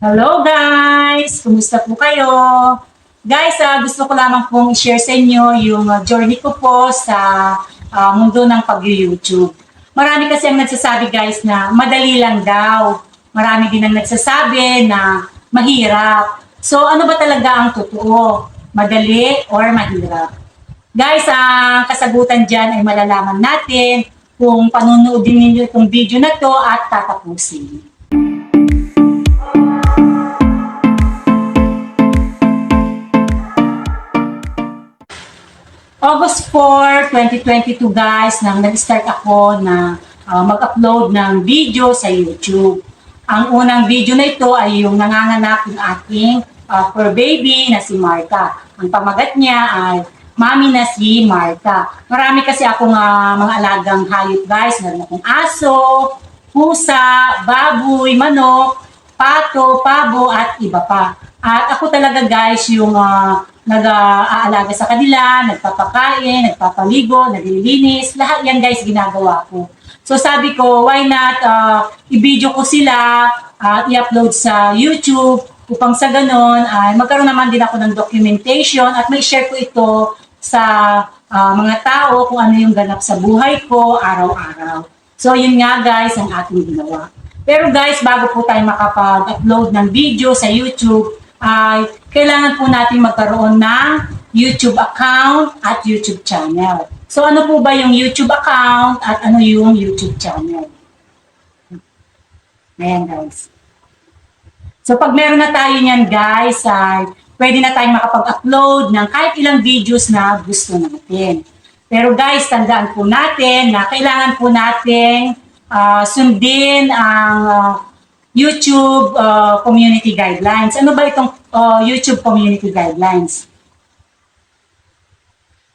Hello guys! Kumusta po kayo? Guys, ah, gusto ko lamang pong i-share sa inyo yung ah, journey ko po sa ah, mundo ng pag-YouTube. Marami kasi ang nagsasabi guys na madali lang daw. Marami din ang nagsasabi na mahirap. So ano ba talaga ang totoo? Madali or mahirap? Guys, ang kasagutan dyan ay malalaman natin kung panunoodin ninyo itong video na to at tatapusin. August 4, 2022 guys, nang nag-start ako na ah, mag-upload ng video sa YouTube. Ang unang video na ito ay yung nanganganak ng aking ah, fur baby na si Marta. Ang pamagat niya ay mami na si Marta. Marami kasi akong ah, mga alagang hayop guys. Meron akong aso, pusa, baboy, manok, pato, pabo, at iba pa. At ako talaga guys yung ah, nag-aalaga sa kanila, nagpapakain, nagpapaligo, naglilinis, lahat yan guys ginagawa ko. So sabi ko, why not uh, i-video ko sila at i-upload sa YouTube upang sa ganon ay magkaroon naman din ako ng documentation at may share ko ito sa ah, mga tao kung ano yung ganap sa buhay ko araw-araw. So yun nga guys ang ating ginawa. Pero guys, bago po tayo makapag-upload ng video sa YouTube, ay kailangan po natin magkaroon ng YouTube account at YouTube channel. So ano po ba yung YouTube account at ano yung YouTube channel? Ayan guys. So pag meron na tayo niyan guys, ay pwede na tayong makapag-upload ng kahit ilang videos na gusto natin. Pero guys, tandaan po natin na kailangan po natin ah, sundin ang ah, YouTube ah, Community Guidelines. Ano ba itong ah, YouTube Community Guidelines?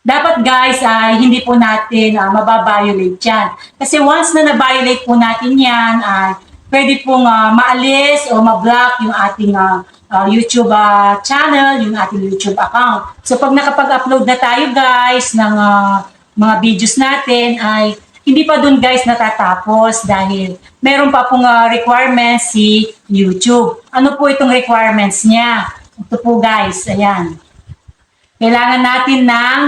Dapat guys ay hindi po natin uh, mababiolate yan. Kasi once na na-violate po natin yan, ay pwede pong ah, maalis o ma-block yung ating ah, ah, YouTube ah, channel, yung ating YouTube account. So pag nakapag-upload na tayo guys ng ah, mga videos natin ay hindi pa dun guys natatapos dahil meron pa pong ah, requirements si YouTube. Ano po itong requirements niya? Ito po guys, ayan. Kailangan natin ng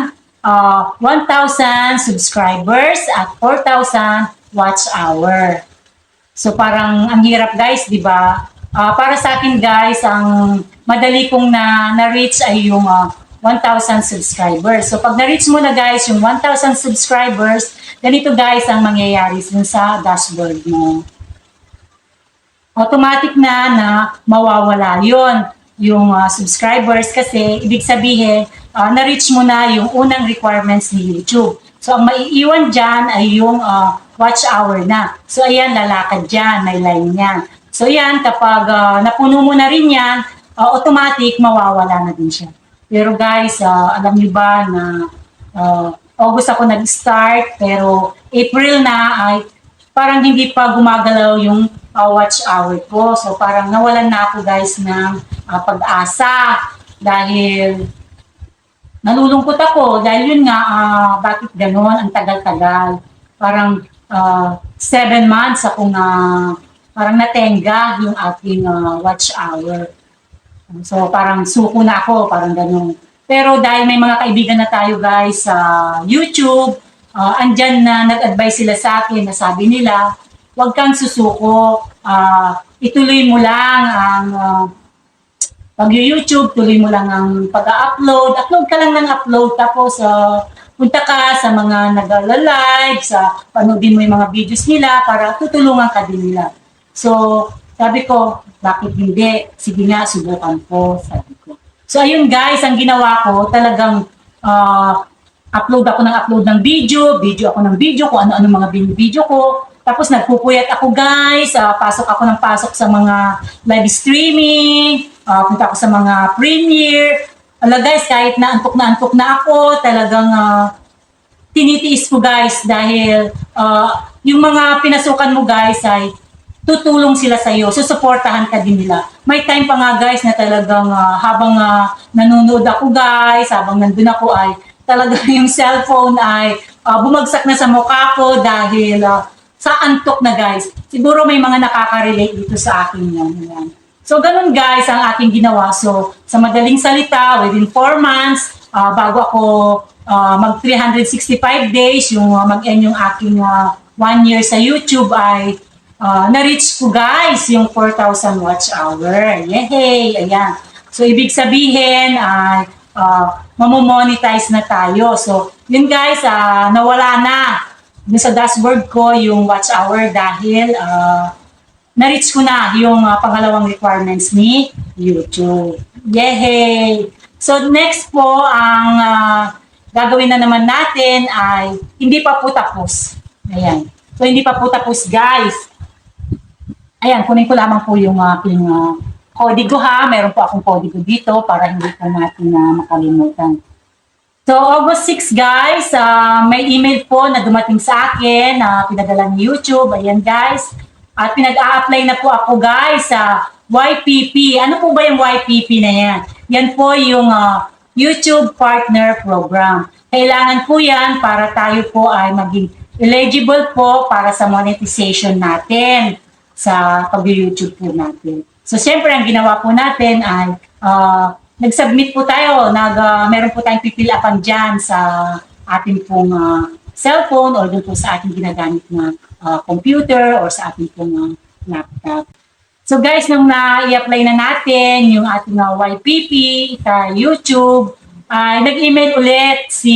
uh, 1,000 subscribers at 4,000 watch hour. So parang ang hirap guys, di ba? Ah, para sa akin guys, ang madali kong na, na-reach ay yung ah, 1,000 subscribers. So pag na-reach mo na guys yung 1,000 subscribers, ganito guys ang mangyayari dun sa dashboard mo automatic na na mawawala yon yung ah, subscribers kasi ibig sabihin ah, na-reach mo na yung unang requirements ni YouTube. So ang maiiwan dyan ay yung ah, watch hour na. So ayan, lalakad dyan, may line yan. So yan, kapag ah, napuno mo na rin yan, ah, automatic mawawala na din siya. Pero guys, ah, alam niyo ba na ah, August ako nag-start pero April na ay parang hindi pa gumagalaw yung uh, watch hour ko. So parang nawalan na ako guys ng uh, pag-asa dahil nalulungkot ako dahil yun nga ah, bakit gano'n ang tagal-tagal. Parang ah, seven months ako na parang natenga yung ating ah, watch hour. So parang suko na ako, parang gano'n. Pero dahil may mga kaibigan na tayo guys sa YouTube, ah, andyan na nag-advise sila sa akin na sabi nila, huwag kang susuko, ah, ituloy mo lang ang ah, pag-YouTube, tuloy mo lang ang pag-upload. Upload ka lang ng upload, tapos ah, punta ka sa mga nag-live, sa panoodin mo yung mga videos nila para tutulungan ka din nila. So, sabi ko, bakit hindi? Sige nga, subukan ko, sabi. So, ayun guys, ang ginawa ko, talagang ah, upload ako ng upload ng video, video ako ng video, kung ano-ano mga video ko. Tapos nagpupuyat ako guys, ah, pasok ako ng pasok sa mga live streaming, ah, punta ako sa mga premiere. Ala guys, kahit na antok na antok na ako, talagang ah, tinitiis ko guys dahil ah, yung mga pinasukan mo guys ay tutulong sila sa iyo, susuportahan ka din nila. May time pa nga guys na talagang ah, habang ah, nanonood ako guys, habang nandun ako ay talaga yung cellphone ay ah, bumagsak na sa mukha ko dahil ah, sa antok na guys. Siguro may mga nakaka-relate dito sa akin yan. yan. So, ganun guys ang aking ginawa. So, sa madaling salita, within 4 months, ah, bago ako ah, mag 365 days, yung ah, mag-end yung aking 1 year sa YouTube ay ah, na-reach ko guys yung 4,000 watch hour. Yay! Ayan. So, ibig sabihin ay ah, mamomonetize na tayo. So, yun guys, ah, nawala na dun sa dashboard ko yung watch hour dahil ah, na-reach ko na yung ah, pangalawang requirements ni YouTube. Yay! So next po, ang ah, gagawin na naman natin ay hindi pa po tapos. Ayan. So hindi pa po tapos guys. Ayan, kunin ko lamang po yung aking uh, kodigo ha. Meron po akong kodigo dito para hindi po natin na makalimutan. So, August 6, guys, ah, may email po na dumating sa akin na pinadala ni YouTube. Ayan, guys. At pinag-a-apply na po ako, guys, sa YPP. Ano po ba yung YPP na yan? Yan po yung ah, YouTube Partner Program. Kailangan po yan para tayo po ay maging eligible po para sa monetization natin sa pag-YouTube po natin. So, siyempre, ang ginawa po natin ay ah, nag-submit po tayo, nag, ah, meron po tayong pipil upan dyan sa ating pong ah, cellphone or dun po sa ating ginagamit na ah, computer or sa ating pong ah, laptop. So guys, nung na-i-apply na natin yung ating ah, YPP sa YouTube, ay nag-email ulit si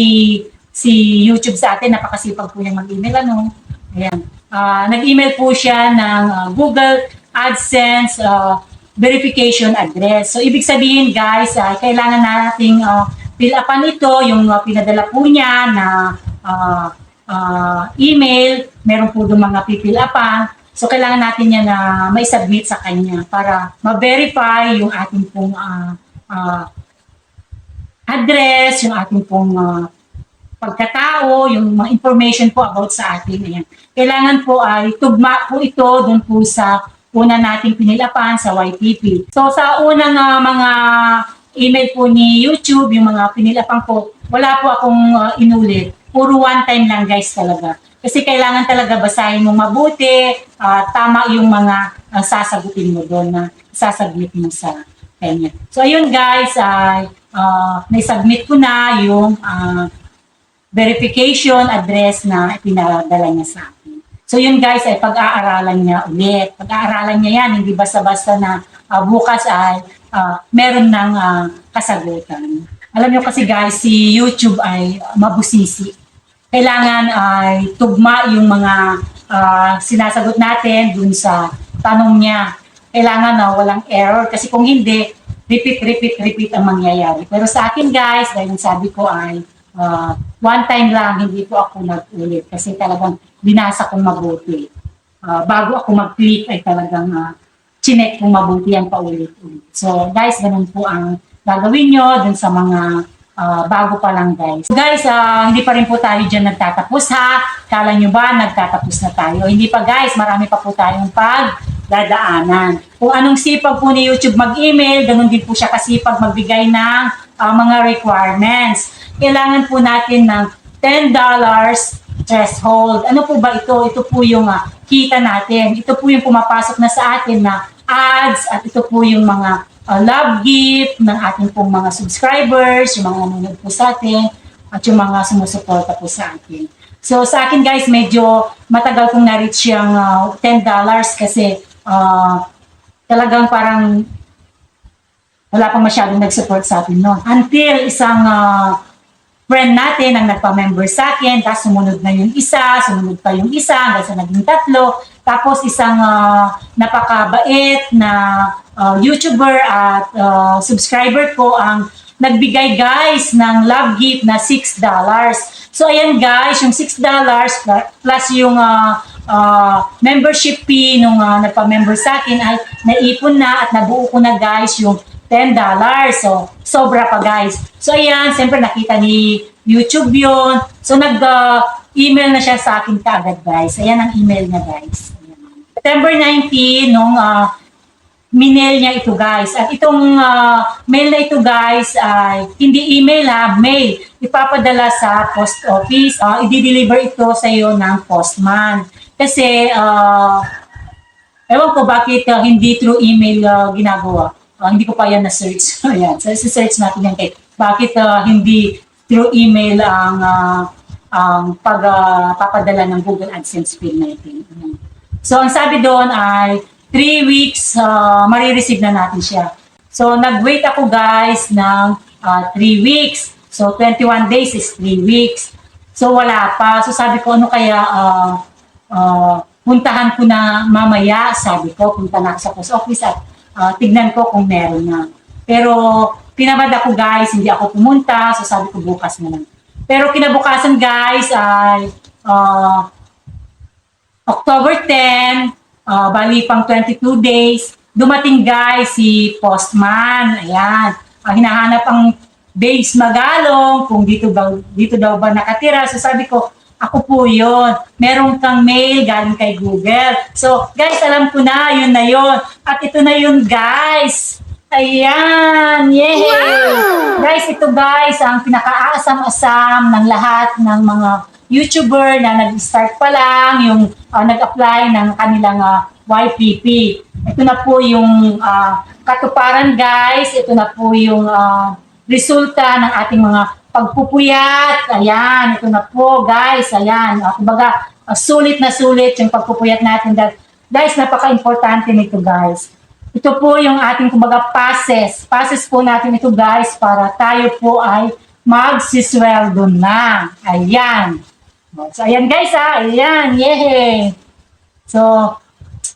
si YouTube sa atin. Napakasipag po niyang mag-email. Ano? Ayan. Ah, nag-email po siya ng ah, Google AdSense ah, verification address. So, ibig sabihin guys, ah, kailangan nating uh, fill upan ito, yung ah, pinadala po niya na ah, ah, email, meron po doon mga pipil upan. So, kailangan natin yan na may submit sa kanya para ma-verify yung ating pong ah, ah, address, yung ating pong ah, pagkatao, yung mga information po about sa atin. Ayan. Kailangan po ay tugma po ito doon po sa una nating pinilapan sa YTP. So sa unang ah, mga email po ni YouTube, yung mga pinilapan ko, wala po akong ah, inulit. Puro one time lang guys talaga. Kasi kailangan talaga basahin mo mabuti, ah, tama yung mga ah, sasagutin mo doon na sasubmit mo sa kanya. So ayun guys, ay uh, naisubmit ko na yung ah, verification address na pinadala niya sa akin. So yun guys ay pag-aaralan niya ulit. Pag-aaralan niya yan, hindi basta-basta na ah, bukas ay ah, meron ng ah, kasagutan. Alam niyo kasi guys, si YouTube ay mabusisi. Kailangan ay tugma yung mga ah, sinasagot natin dun sa tanong niya. Kailangan na walang error kasi kung hindi, repeat, repeat, repeat ang mangyayari. Pero sa akin guys, dahil sabi ko ay ah, one time lang, hindi po ako nag-ulit kasi talagang binasa kong mabuti. Ah, bago ako mag-click ay talagang uh, chinek kong mabuti ang paulit-ulit. So guys, ganun po ang gagawin nyo dun sa mga ah, bago pa lang guys. Guys, ah, hindi pa rin po tayo dyan nagtatapos ha. Kala nyo ba nagtatapos na tayo? Hindi pa guys, marami pa po tayong pagdadaanan. Kung anong sipag po ni YouTube mag-email, ganun din po siya kasipag magbigay ng ah, mga requirements. Kailangan po natin ng $10 threshold. Ano po ba ito? Ito po yung ah, kita natin. Ito po yung pumapasok na sa atin na ads at ito po yung mga ah, love gift ng ating pong mga subscribers, yung mga nanonood po sa atin at yung mga sumusuporta po sa atin. So sa akin guys, medyo matagal kong na-reach yung ah, $10 kasi ah, talagang parang wala pang masyadong nag-support sa atin noon. Until isang ah, friend natin ang nagpa-member sa akin, tapos sumunod na yung isa, sumunod pa yung isa, hanggang sa naging tatlo. Tapos isang ah, napakabait na ah, YouTuber at ah, subscriber ko ang nagbigay guys ng love gift na $6. So ayan guys, yung $6 pl- plus yung ah, ah, membership fee nung ah, nagpa-member sa akin ay naipon na at nabuo ko na guys yung $10. So, sobra pa guys. So, ayan, siyempre nakita ni YouTube yun. So, nag-email na siya sa akin kaagad guys. Ayan ang email niya guys. Ayan. September 19, nung uh, minel niya ito guys. At itong ah, mail na ito guys ay hindi email ha, mail. Ipapadala sa post office. Ah, i-deliver ito sa iyo ng postman. Kasi ah, Ewan ko bakit ah, hindi through email ah, ginagawa. Ah, hindi ko pa yan na-search. Ayan, so search natin yan kay bakit ah, hindi through email ang ah, ang pagpapadala ng Google AdSense pin natin. So, ang sabi doon ay 3 weeks uh, marireceive na natin siya. So, nag-wait ako guys ng 3 weeks. So, 21 days is 3 weeks. So, wala pa. So, sabi ko, ano kaya uh, uh, puntahan ko na mamaya. Sabi ko, punta na ako sa post office at uh, tignan ko kung meron na. Pero, pinabad ako guys, hindi ako pumunta. So, sabi ko, bukas na lang. Pero kinabukasan guys ay uh, October 10, uh, bali pang 22 days, dumating guys si postman. Ayan. Uh, hinahanap ang base Magalong kung dito daw, dito daw ba nakatira. So sabi ko, ako po yun. Meron kang mail galing kay Google. So guys, alam ko na, yun na yun. At ito na yun guys. Ayan! Yay! Guys, ito guys, ang pinaka-asam-asam ng lahat ng mga YouTuber na nag-start pa lang, yung uh, nag-apply ng kanilang uh, YPP. Ito na po yung uh, katuparan guys, ito na po yung uh, resulta ng ating mga pagpupuyat. Ayan, ito na po guys, ayan. Uh, kumbaga, uh, sulit na sulit yung pagpupuyat natin. That, guys, napaka-importante nito guys. Ito po yung ating kumbaga passes. Passes po natin ito guys para tayo po ay magsisweldo na. Ayan. So, ayan guys ha. Ayan. Yay! So,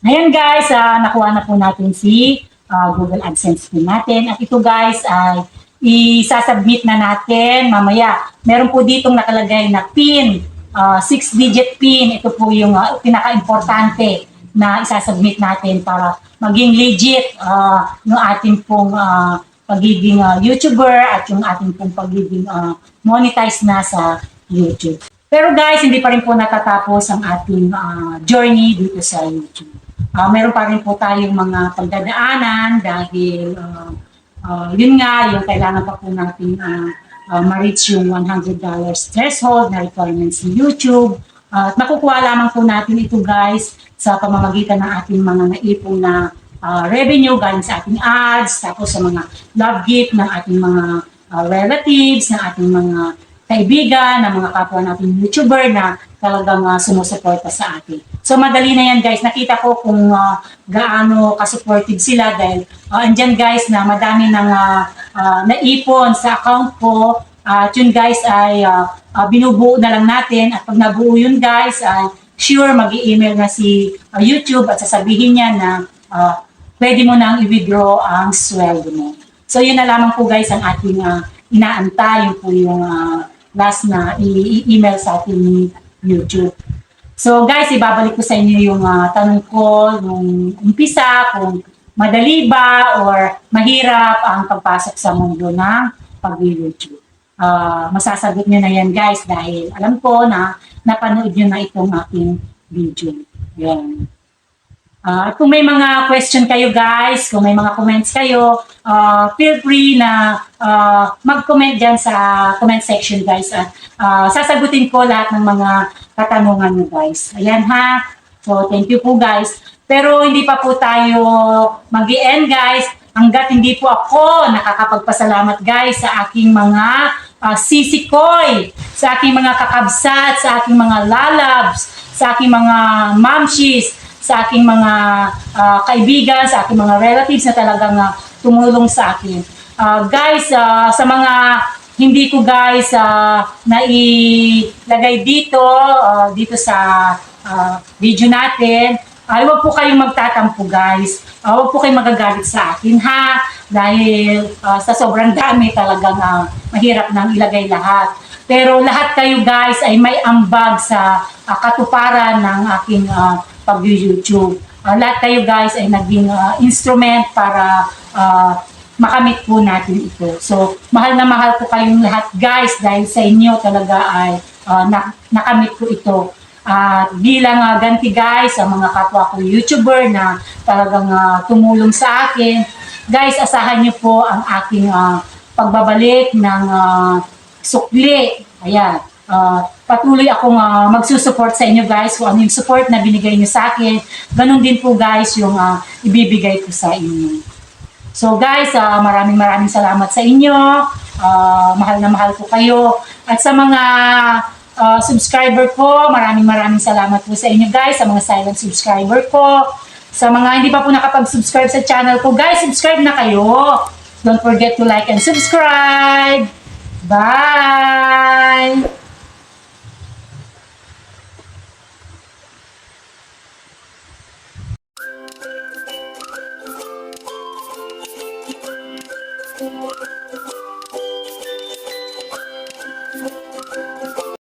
ayan guys, ah, nakuha na po natin si ah, Google AdSense pin natin. At ito guys ay isasubmit na natin mamaya. Meron po ditong nakalagay na pin, 6-digit pin. Ito po yung ah, pinaka-importante na isasubmit natin para maging legit uh, yung ating pong uh, pagiging uh, YouTuber at yung ating pong pagiging uh, monetize na sa YouTube. Pero guys, hindi pa rin po natatapos ang ating uh, journey dito sa YouTube. Uh, meron pa rin po tayong mga pagdadaanan dahil uh, uh, yun nga, yung kailangan pa po natin uh, uh, ma-reach yung $100 threshold na requirements ni YouTube. Uh, at makukuha lamang po natin ito guys sa pamamagitan ng ating mga naipong na uh, revenue galing sa ating ads, tapos sa mga love gift ng ating mga uh, relatives, ng ating mga kaibigan, ng mga kapwa nating YouTuber na talagang uh, sumusuporta sa atin. So madali na yan guys, nakita ko kung uh, gaano ka-supportive sila dahil uh, andyan guys na madami nang uh, uh, naipon sa account ko at yun guys ay uh, uh, binubuo na lang natin at pag nabuo yun guys ay sure mag email na si uh, YouTube at sasabihin niya na uh, pwede mo nang i-withdraw ang sweldo mo. So yun na lamang po guys ang ating uh, inaantay, yun po yung uh, last na i-email sa ating ni YouTube. So guys, ibabalik ko sa inyo yung uh, tanong ko nung umpisa, kung madali ba or mahirap ang pagpasok sa mundo ng pag-YouTube. Uh, masasagot nyo na yan guys dahil alam ko na napanood nyo na itong aking video. Yan. Uh, kung may mga question kayo guys, kung may mga comments kayo, uh, feel free na uh, mag-comment dyan sa comment section guys. At uh, sasagutin ko lahat ng mga katanungan nyo guys. Ayan ha. So thank you po guys. Pero hindi pa po tayo mag end guys hanggat hindi po ako nakakapagpasalamat guys sa aking mga uh, sisikoy, sa aking mga kakabsat, sa aking mga lalabs, sa aking mga mamshis, sa aking mga uh, kaibigan, sa aking mga relatives na talagang uh, tumulong sa akin. Uh, guys, uh, sa mga hindi ko guys uh, nailagay dito, uh, dito sa uh, video natin, uh, huwag po kayong magtatampo guys. Uh, huwag po kayong magagalit sa akin ha. Dahil uh, sa sobrang dami talagang uh, mahirap nang ilagay lahat. Pero lahat kayo guys ay may ambag sa uh, katuparan ng aking uh, pag-YouTube. Uh, lahat kayo guys ay naging uh, instrument para uh, makamit po natin ito. So, mahal na mahal po kayong lahat guys dahil sa inyo talaga ay uh, na, nakamit ko ito. At uh, bilang uh, ganti guys sa mga kapwa ko YouTuber na talagang uh, tumulong sa akin, guys asahan niyo po ang aking uh, pagbabalik ng uh, sukli. Ayan. Uh, patuloy akong ah, magsusupport sa inyo guys kung ano yung support na binigay niyo sa akin. Ganon din po guys yung ah, ibibigay ko sa inyo. So guys, ah, maraming maraming salamat sa inyo. Ah, mahal na mahal ko kayo. At sa mga ah, subscriber ko, maraming maraming salamat po sa inyo guys, sa mga silent subscriber ko. Sa mga hindi pa po nakapag-subscribe sa channel ko, guys, subscribe na kayo. Don't forget to like and subscribe. Bye!